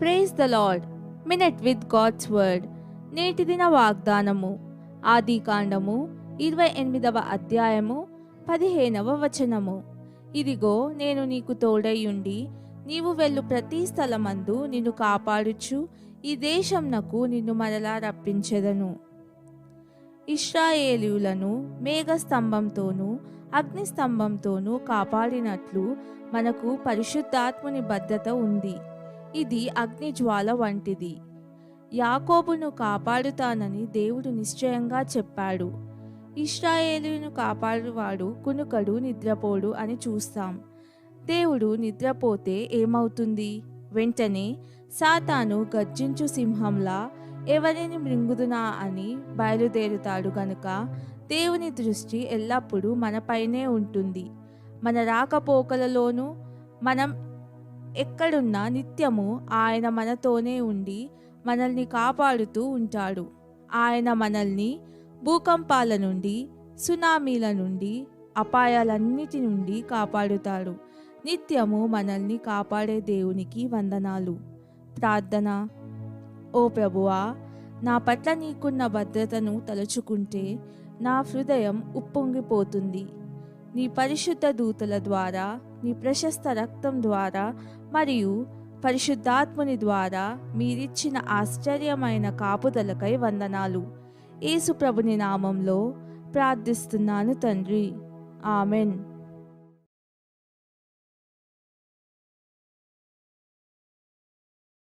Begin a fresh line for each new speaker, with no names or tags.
The Lord minute with God's word నేటి దిన వాగ్దానము. ఆది కాండము ఇరవై ఎనిమిదవ అధ్యాయము పదిహేనవ వచనము. ఇదిగో నేను నీకు తోడయ్యుండి నీవు వెళ్ళు ప్రతి స్థలమందు నిన్ను కాపాడుచు ఈ దేశంనకు నిన్ను మరలా రప్పించెదను. ఇష్రాయేలీయులను మేఘస్తంభంతోనూ అగ్నిస్తంభంతోనూ కాపాడినట్లు మనకు పరిశుద్ధాత్ముని భద్రత ఉంది. ఇది అగ్నిజ్వాల వంటిది. యాకోబును కాపాడుతానని దేవుడు నిశ్చయంగా చెప్పాడు. ఇస్రాయేలును కాపాడువాడు కునుకడు నిద్రపోడు అని చూస్తాం. దేవుడు నిద్రపోతే ఏమవుతుంది? వెంటనే సాతాను గర్జించు సింహంలా ఎవరిని మృంగుదునా అని బయలుదేరుతాడు గనుక దేవుని దృష్టి ఎల్లప్పుడూ మనపైనే ఉంటుంది. మన రాకపోకలలోనూ మనం ఎక్కడున్నా నిత్యము ఆయన మనతోనే ఉండి మనల్ని కాపాడుతూ ఉంటాడు. ఆయన మనల్ని భూకంపాల నుండి సునామీల నుండి అపాయాలన్నిటి నుండి కాపాడుతాడు. నిత్యము మనల్ని కాపాడే దేవునికి వందనాలు. ప్రార్థన. ఓ ప్రభువా నా పట్ల నీకున్న భద్రతను తలుచుకుంటే నా హృదయం ఉప్పొంగిపోతుంది. నీ పరిశుద్ధ దూతల ద్వారా నీ ప్రశస్త రక్తం ద్వారా మరియు పరిశుద్ధాత్ముని ద్వారా మీరిచ్చిన ఆశ్చర్యమైన కాపుదలకై వందనాలు. ఏసుప్రభుని నామంలో ప్రార్థిస్తున్నాను తండ్రి. ఆమెన్.